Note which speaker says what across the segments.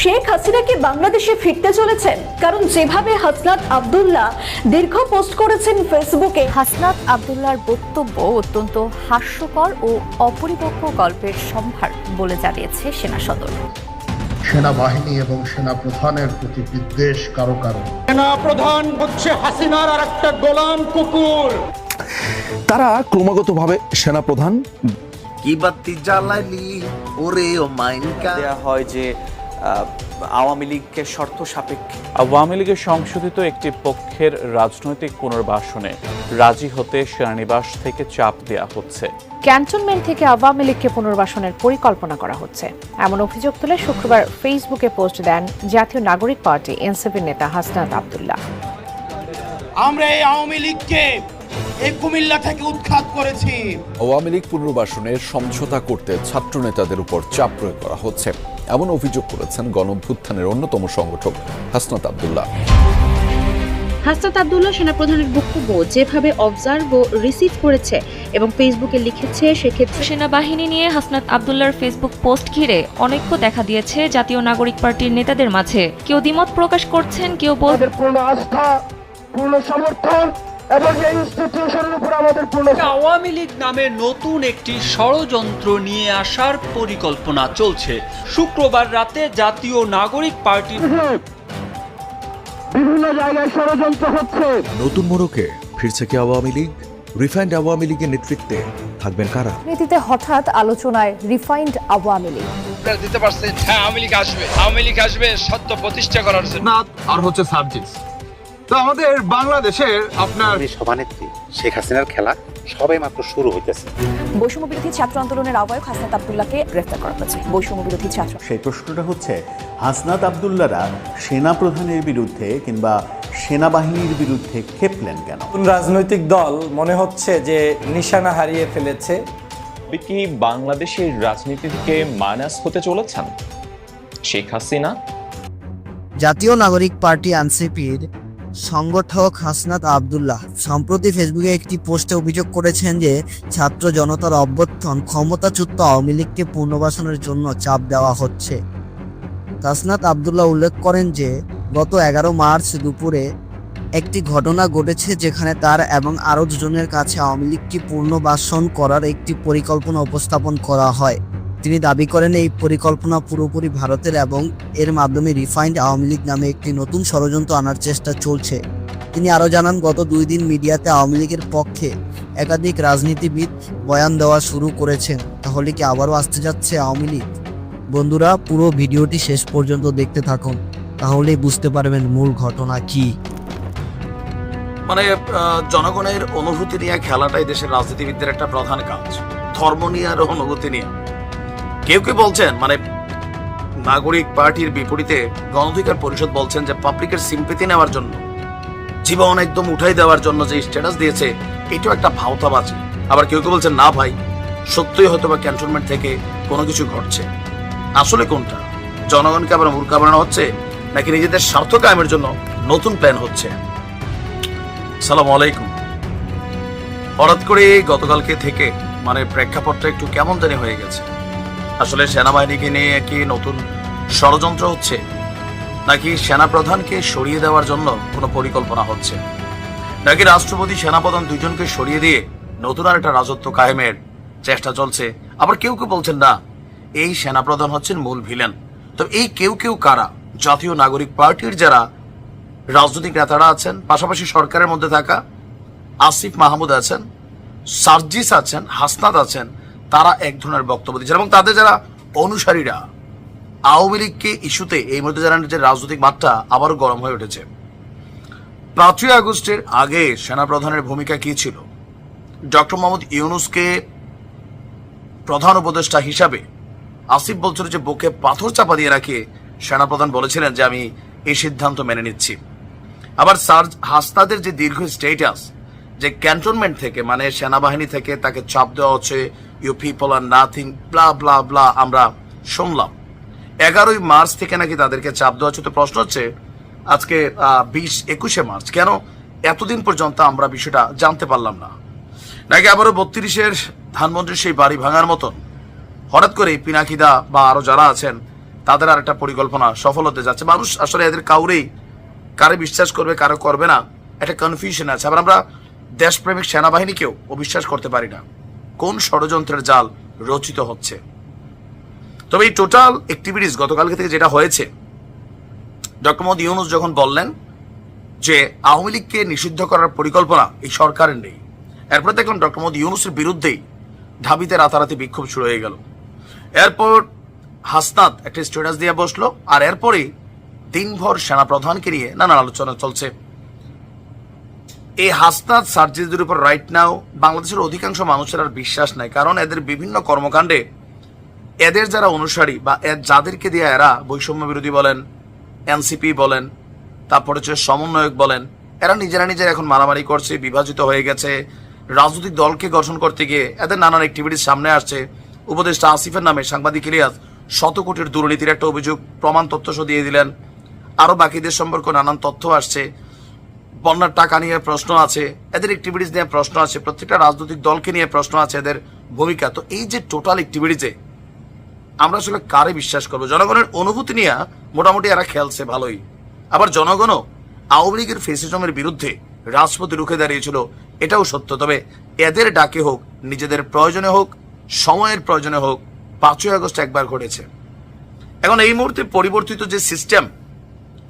Speaker 1: শেখ হাসিনা কি বাংলাদেশে ফিরতে চলেছেন। কারণ যেভাবে হাসনাত আব্দুল্লাহ দীর্ঘ পোস্ট করেছেন ফেসবুকে
Speaker 2: হাসনাত আবদুল্লার বক্তব্য অত্যন্ত হাস্যকর ও অপরিপক্ক গল্পের সম্ভার বলে জানিয়েছে সেনা সদর।
Speaker 3: সেনাবাহিনী এবং সেনা প্রধানের প্রতি বিদ্বেষ কারও কারও?
Speaker 4: সেনা প্রধান হচ্ছে হাসিনার আর একটা গোলাম কুকুর।
Speaker 5: তারা ক্রমাগতভাবে সেনাপ্রধান।
Speaker 6: কি বাতি জ্বালাইলি ওরে ও মাইনকা।
Speaker 7: দেয়া হয় যে আওয়ামী লীগকে শর্ত সাপেক্ষে।
Speaker 8: আওয়ামী লীগের সংশোধিত একটি পক্ষের রাজনৈতিক পুনর্বাসনে রাজি হতে সেনানিবাস থেকে চাপ দেয়া হচ্ছে।
Speaker 2: ক্যান্টনমেন্ট থেকে আওয়ামী লীগকে পুনর্বাসনের পরিকল্পনা করা হচ্ছে। এমন অভিযোগ তুলে শুক্রবার ফেসবুকে পোস্ট দেন জাতীয় নাগরিক পার্টি এনসিপির নেতা হাসনাত আবদুল্লাহ।
Speaker 4: আমরা এই আওয়ামী লীগকে এই কুমিল্লা থেকে উৎখাত করেছি।
Speaker 5: আওয়ামী লীগ পুনর্বাসনের সমঝোতা করতে ছাত্র নেতাদের উপর চাপ প্রয়োগ করা হচ্ছে। এমন অভিযোগ করেছেন গণভ্যুত্থানের অন্যতম সংগঠক হাসনাত আবদুল্লাহ।
Speaker 9: হাসনাত আবদুল্লাহ সেনাপ্রধানের বক্তব্য যেভাবে অবজার্ভ ও রিসিভ করেছে এবং ফেসবুকে লিখেছে সেক্ষেত্রে
Speaker 10: সেনাবাহিনী নিয়ে হাসনাত আবদুল্লার ফেসবুক পোস্ট ঘিরে অনৈক্য দেখা দিয়েছে জাতীয় নাগরিক পার্টির নেতাদের মাঝে। কেউ দ্বিমত প্রকাশ করছেন কেউ
Speaker 4: পূর্ণ আস্থা পূর্ণ সমর্থন এবং এই ইনস্টিটিউশনের উপর আমাদের পূর্ণ
Speaker 11: আওয়ামী লীগ নামে নতুন একটি ষড়যন্ত্র নিয়ে আসার পরিকল্পনা চলছে। শুক্রবার রাতে জাতীয় নাগরিক পার্টির
Speaker 4: বিভিন্ন জায়গায় ষড়যন্ত্র হচ্ছে।
Speaker 12: নতুন মোড়কে ফিরছে কি আওয়ামী লীগ? রিফাইন্ড আওয়ামী লীগের নেতৃত্বে থাকবেন কারা?
Speaker 2: নীতিতে হঠাৎ আলোচনায় রিফাইন্ড আওয়ামী লীগ।
Speaker 4: দিতে পারছেন? হ্যাঁ আওয়ামী লীগ আসবে। আওয়ামী লীগ আসবে সত্য প্রতিষ্ঠা করার জন্য।
Speaker 3: আর হচ্ছে সার্জিস। তো আমাদের বাংলাদেশের আপনার
Speaker 6: সভানেত্রী শেখ হাসিনার খেলা সবে মাত্র শুরু হইতেছে।
Speaker 2: বৈষম্য বিরোধী ছাত্র আন্দোলনের আহ্বায়ক হাসনাত আবদুল্লাহকে গ্রেফতার করা হয়েছে। বৈষম্য বিরোধী ছাত্র।
Speaker 12: সেই প্রশ্নটা হচ্ছে হাসনাত আবদুল্লারা সেনা প্রধানের বিরুদ্ধে কিংবা সেনাবাহিনীর বিরুদ্ধে খেপলেন কেন?
Speaker 7: রাজনৈতিক দল মনে হচ্ছে যে নিশানা হারিয়ে ফেলেছে?
Speaker 8: কি বাংলাদেশের রাজনীতি থেকে মাইনাস হতে চলেছেন শেখ হাসিনা?
Speaker 13: জাতীয় নাগরিক পার্টি এনসিপির সংগঠক হাসনাত আবদুল্লাহ। সম্প্রতি ফেসবুকে একটি পোস্টে অভিযোগ করেছেন যে, ছাত্র জনতার অভ্যর্থন ক্ষমতাচ্যুত আওয়ামী লীগকে পুনর্বাসনের জন্য চাপ দেওয়া হচ্ছে। হাসনাত আবদুল্লাহ উল্লেখ করেন যে, গত এগারো মার্চ দুপুরে একটি ঘটনা ঘটেছে যেখানে তার এবং আরও দুজনের কাছে আওয়ামী লীগকে পুনর্বাসন করার একটি পরিকল্পনা উপস্থাপন করা হয়। তিনি দাবি করেন এই পরিকল্পনা পুরোপুরি ভারতের এবং এর মাধ্যমে রিফাইন্ড আওয়ামী লীগ নামে একটি নতুন ষড়যন্ত্র আনার চেষ্টা চলছে। তিনি আরও জানান, গত দুই দিন মিডিয়াতে আওয়ামী লীগের পক্ষে একাধিক রাজনীতিবিদ বয়ান দেওয়া শুরু করেছেন। তাহলে কি আবারও আসতে যাচ্ছে আওয়ামী লীগ? বন্ধুরা, পুরো ভিডিওটি শেষ পর্যন্ত দেখতে থাকুন। তাহলেই বুঝতে পারবেন মূল ঘটনা কি।
Speaker 6: মানে জনগণের অনুভূতি নিয়ে খেলাটাই দেশের রাজনীতিবিদদের একটা প্রধান কাজ। ধর্ম নিয়ে আর অনুভূতি নিয়ে। কেউ কেউ বলছেন মানে নাগরিক পার্টির বিপরীতে গণঅধিকার পরিষদ বলছেন যে পাবলিকের সিম্পেথি নেওয়ার জন্য, জীবন একদম উঠাই দেওয়ার জন্য যে স্ট্যাটাস দিয়েছে, এটাও একটা ভাওতাবাজি। আবার কেউ কেউ বলছেন, না ভাই, সত্যই হয়তো বা ক্যান্টনমেন্ট থেকে কোনো কিছু ঘটছে। আসলে কোনটা? জনগণকে আবার মূর্খা বানানো হচ্ছে, নাকি নিজেদের স্বার্থ কায়েমের জন্য নতুন প্ল্যান হচ্ছে? সালাম আলাইকুম। হঠাৎ করে গতকালকে থেকে মানে প্রেক্ষাপটটা একটু কেমন জানি হয়ে গেছে। আসলে সেনাবাহিনীকে নিয়ে কি নতুন ষড়যন্ত্র হচ্ছে? নাকি সেনাপ্রধানকে সরিয়ে দেওয়ার জন্য কোনো পরিকল্পনা হচ্ছে? নাকি রাষ্ট্রপতি সেনাপ্রধান দুজনকে সরিয়ে দিয়ে নতুন আর একটা রাজত্ব কায়েমের চেষ্টা চলছে? আবার কেউ কেউ বলছেন, না, এই সেনাপ্রধান হচ্ছেন মূল ভিলেন। তো এই কেউ কেউ কারা? জাতীয় নাগরিক পার্টির যারা রাজনৈতিক নেতারা আছেন, পাশাপাশি সরকারের মধ্যে থাকা আসিফ মাহমুদ আছেন, সার্জিস আছেন, হাসনাত আছেন তারা এক ধরনের বক্তব্য দিচ্ছেন এবং তাদের যারা অনুসারীরা, আওয়ামী লীগকে ইস্যুতে এই মুহূর্তে জানান যে রাজনৈতিক মাত্রা আবারও গরম হয়ে উঠেছে। পাঁচই আগস্টের আগে সেনাপ্রধানের ভূমিকা কি ছিল? ডক্টর মোহাম্মদ ইউনুসকে প্রধান উপদেষ্টা হিসাবে আসিফ বলছিল যে বুকে পাথর চাপা দিয়ে রাখে সেনাপ্রধান বলেছিলেন যে আমি এই সিদ্ধান্ত মেনে নিচ্ছি। আবার সার্জ হাসনাদের যে দীর্ঘ স্টেটাস যে ক্যান্টনমেন্ট থেকে মানে সেনাবাহিনী থেকে তাকে চাপ দেওয়া হচ্ছে you people are nothing blah blah blah আমরা শুনলাম। এগারোই মার্চ থেকে নাকি তাদেরকে চাপ দেওয়া হচ্ছে, তো প্রশ্ন হচ্ছে, আজকে বিশ একুশে মার্চ, কেন এতদিন পর্যন্ত আমরা বিষয়টা জানতে পারলাম না? নাকি আবারও বত্রিশের ধানমন্ত্রীর সেই বাড়ি ভাঙার মতন? হঠাৎ করে পিনাকিদা বা আরও যারা আছেন, তাদের আর একটা পরিকল্পনা সফল হতে যাচ্ছে। মানুষ আসলে এদের কাউরেই, কারে বিশ্বাস করবে, কারও করবে না, একটা কনফিউশন আছে। আবার আমরা দেশপ্রেমিক সেনাবাহিনীকেও অবিশ্বাস করতে পারি না। কোন ষড়যন্ত্রের জাল রচিত হচ্ছে? তবে এই টোটাল অ্যাক্টিভিটিস গতকালকে থেকে যেটা হয়েছে, ডক্টর মোহাম্মদ ইউনুস যখন বললেন যে আওয়ামী লীগকে নিষিদ্ধ করার পরিকল্পনা এই সরকারের নেই, এরপর দেখলাম ডক্টর মোহাম্মদ ইউনুসের বিরুদ্ধেই ঢাবিতে রাতারাতি বিক্ষোভ শুরু হয়ে গেল। এরপর হাসনাত একটা স্ট্যাটাস দিয়ে বসল, আর এরপরেই দিনভর সেনাপ্রধানকে নিয়ে নানান আলোচনা চলছে। এই হাসনাত সার্জিদের উপর রাইট নাও বাংলাদেশের অধিকাংশ মানুষের আর বিশ্বাস নাই, কারণ এদের বিভিন্ন কর্মকাণ্ডে এদের যারা অনুসারী বা যাদেরকে দিয়ে এরা বৈষম্য বিরোধী বলেন, এনসিপি বলেন, তারপর হচ্ছে সমন্বয়ক বলেন, এরা নিজেরা নিজেরা এখন মারামারি করছে, বিভাজিত হয়ে গেছে। রাজনৈতিক দলকে গঠন করতে গিয়ে এদের নানান অ্যাক্টিভিটিস সামনে আসছে। উপদেষ্টা আসিফের নামে সাংবাদিক ইলিয়াস শত কোটির দুর্নীতির একটা অভিযোগ প্রমাণ তথ্য দিয়ে দিলেন। আরও বাকিদের সম্পর্কে নানান তথ্য আসছে। বন্যার টাকা নিয়ে প্রশ্ন আছে, এদের অ্যাক্টিভিটিস নিয়ে প্রশ্ন আছে, প্রত্যেকটা রাজনৈতিক দলকে নিয়ে প্রশ্ন আছে এদের ভূমিকা। তো এই যে টোটাল অ্যাক্টিভিটিসে আমরা আসলে কারে বিশ্বাস করব? জনগণের অনুভূতি নিয়ে মোটামুটি এরা খেলছে ভালোই। আবার জনগণও আওয়ামী লীগের ফেসিজমের বিরুদ্ধে রাজপথে রুখে দাঁড়িয়েছিল, এটাও সত্য। তবে এদের ডাকে হোক, নিজেদের প্রয়োজনে হোক, সময়ের প্রয়োজনে হোক, পাঁচই আগস্ট একবার ঘটেছে। এখন এই মুহূর্তে পরিবর্তিত যে সিস্টেম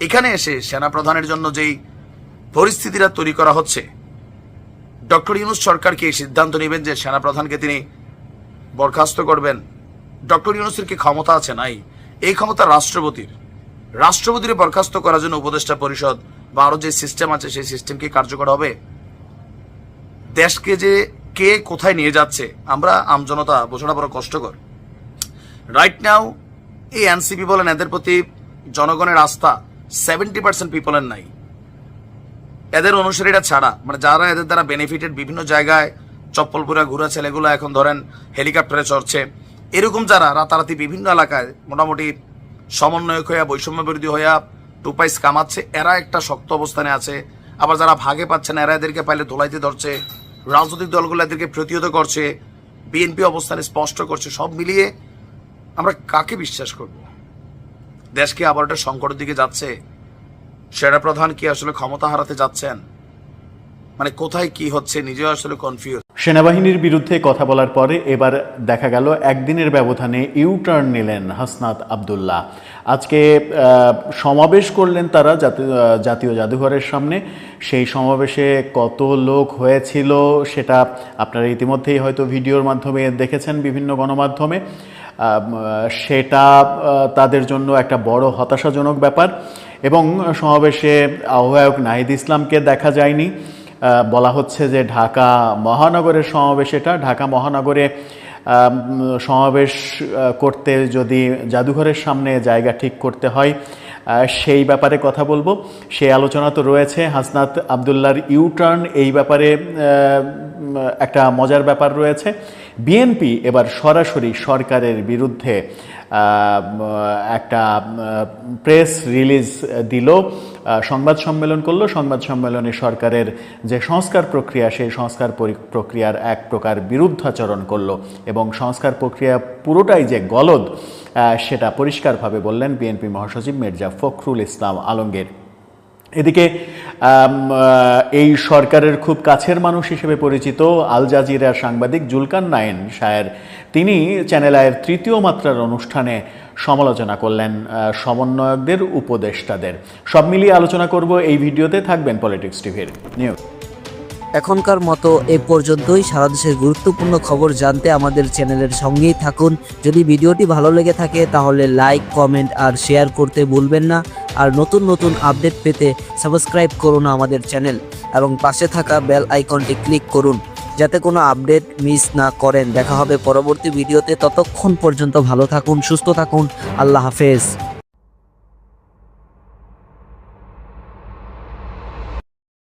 Speaker 6: এখানে এসে সেনাপ্রধানের জন্য যেই পরিস্থিতিটা তৈরি করা হচ্ছে। ডক্টর ইউনুস সরকারকে সিদ্ধান্ত নেবেন যে সেনাপ্রধানকে তিনি বরখাস্ত করবেন? ডক্টর ইউনুসের কি ক্ষমতা আছে? নাই। এই ক্ষমতা রাষ্ট্রপতির। রাষ্ট্রপতির বরখাস্ত করার জন্য উপদেষ্টা পরিষদ বা আরও যে সিস্টেম আছে, সেই সিস্টেম কি কার্যকর হবে? দেশকে যে কে কোথায় নিয়ে যাচ্ছে, আমরা আমজনতা বোঝাটা বড় কষ্টকর। রাইট নাও এই এনসিপি বলেন, এদের প্রতি জনগণের আস্থা সেভেন্টি পার্সেন্ট পিপলের নাই। এদের অনুসারীরা ছাড়া মানে যারা এদের দ্বারা বেনিফিটেড বিভিন্ন জায়গায়, চপ্পলপুরা ঘুরা ছেলেগুলো এখন ধরেন হেলিকপ্টারে চড়ছে, এরকম যারা, রাতারাতি বিভিন্ন এলাকায় মোটামুটি সমন্বয়ক হইয়া বৈষম্য বিরোধী হইয়া টুপাইস কামাচ্ছে, এরা একটা শক্ত অবস্থানে আছে। আবার যারা ভাগে পাচ্ছে না, এরা এদেরকে পাইলে ধোলাইতে ধরছে, রাজনৈতিক দলগুলো এদেরকে প্রতিহত করছে বিএনপি অবস্থানে স্পষ্ট করছে, সব মিলিয়ে আমরা কাকে বিশ্বাস করব? দেশকে আবার একটা সংকটের দিকে যাচ্ছে সেনা প্রধান কি আসলে ক্ষমতা হারাতে যাচ্ছেন? মানে কোথায় কি হচ্ছে নিজেও আসলে কনফিউজ
Speaker 12: সেনাবাহিনীর বিরুদ্ধে কথা বলার পরে এবার দেখা গেল একদিনের ব্যবধানে ইউ টার্ন নিলেন হাসনাত আবদুল্লাহ। আজকে সমাবেশ করলেন তারা জাতীয় জাদুঘরের সামনে। সেই সমাবেশে কত লোক হয়েছিল সেটা আপনারা ইতিমধ্যেই হয়তো ভিডিওর মাধ্যমে দেখেছেন বিভিন্ন গণমাধ্যমে। সেটা তাদের জন্য একটা বড় হতাশাজনক ব্যাপার। এবং সমাবেশে আহ্বায়ক নাহিদ ইসলামকে দেখা যায়নি। বলা হচ্ছে যে ঢাকা মহানগরের সমাবেশ এটা। ঢাকা মহানগরে সমাবেশ করতে যদি জাদুঘরের সামনে জায়গা ঠিক করতে হয় সেই ব্যাপারে কথা বলব। সেই আলোচনা তো রয়েছে। হাসনাত আবদুল্লার ইউটার্ন এই ব্যাপারে একটা মজার ব্যাপার রয়েছে। বিএনপি এবার সরাসরি সরকারের বিরুদ্ধে একটা প্রেস রিলিজ দিল সংবাদ সম্মেলন করল। সংবাদ সম্মেলনে সরকারের যে সংস্কার প্রক্রিয়া, সেই সংস্কার পরি- প্রক্রিয়ার এক প্রকার বিরুদ্ধাচরণ করল এবং সংস্কার প্রক্রিয়া পুরোটাই যে গলদ সেটা পরিষ্কারভাবে বললেন বিএনপি মহাসচিব মির্জা ফখরুল ইসলাম আলমগীর। এদিকে এই সরকারের খুব কাছের মানুষ হিসেবে পরিচিত আল জাজিরার সাংবাদিক জুলকান নায়েন শায়ের। তিনি চ্যানেল আয়ের তৃতীয় মাত্রার অনুষ্ঠানে সমালোচনা করলেন সমন্বয়কদের, উপদেষ্টাদের। সব মিলিয়ে আলোচনা করব এই ভিডিওতে, থাকবেন পলিটিক্স টিভির নিউজ
Speaker 13: এখনকার মতো এ পর্যন্তই। সারা দেশের গুরুত্বপূর্ণ খবর জানতে আমাদের চ্যানেলের সঙ্গেই থাকুন। যদি ভিডিওটি ভালো লেগে থাকে, তাহলে লাইক, কমেন্ট আর শেয়ার করতে ভুলবেন না। আর নতুন নতুন আপডেট পেতে সাবস্ক্রাইব করুন আমাদের চ্যানেল। এবং পাশে থাকা বেল আইকনটি ক্লিক করুন, যাতে কোনো আপডেট মিস না করেন। দেখা হবে পরবর্তী ভিডিওতে। ততক্ষণ পর্যন্ত ভালো থাকুন, সুস্থ থাকুন। আল্লাহ হাফেজ।